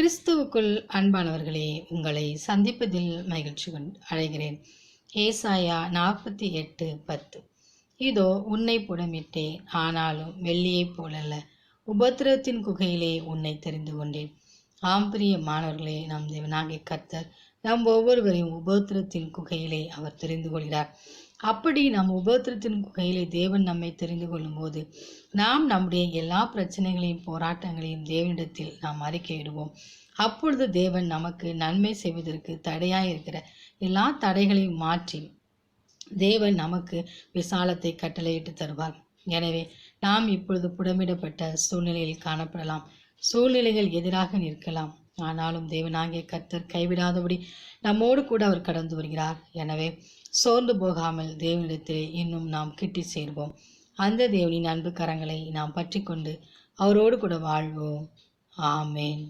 கிறிஸ்துவுக்குள் அன்பானவர்களே உங்களை சந்திப்பதில் மகிழ்ச்சி கொண்டு அழைகிறேன் ஏசாயா நாற்பத்தி எட்டு பத்து. இதோ உன்னை புடமிட்டேன். ஆனாலும் வெள்ளியைப் போலல்ல உபத்திரத்தின் குகையிலே உன்னை தெரிந்து கொண்டேன். ஆம்பிரிய மாணவர்களே நம் தேவனாகிய கர்த்தர் நம் ஒவ்வொருவரையும் உபத்திரத்தின் குகையிலே அவர் தெரிந்து கொள்கிறார். அப்படி நம் உபத்திரத்தின் கையிலே தேவன் நம்மை தெரிந்து கொள்ளும்போது நாம் நம்முடைய எல்லா பிரச்சனைகளையும் போராட்டங்களையும் தேவனிடத்தில் நாம் அறிக்கையிடுவோம். அப்பொழுது தேவன் நமக்கு நன்மை செய்வதற்கு தடையாக இருக்கிற எல்லா தடைகளையும் மாற்றி தேவன் நமக்கு விசாலத்தை கட்டளையிட்டு தருவார். எனவே நாம் இப்பொழுது புடமிடப்பட்ட சூழ்நிலையில் காணப்படலாம். சூழ்நிலைகள் எதிராக நிற்கலாம். ஆனாலும் தேவனாகிய கர்த்தர் கைவிடாதபடி நம்மோடு கூட அவர் கடந்து வருகிறார். எனவே சோர்ந்து போகாமல் தேவனிடத்திலே இன்னும் நாம் கிட்டி சேர்வோம். அந்த தேவனின் அன்பு கரங்களை நாம் பற்றி கொண்டு அவரோடு கூட வாழ்வோம். ஆமேன்.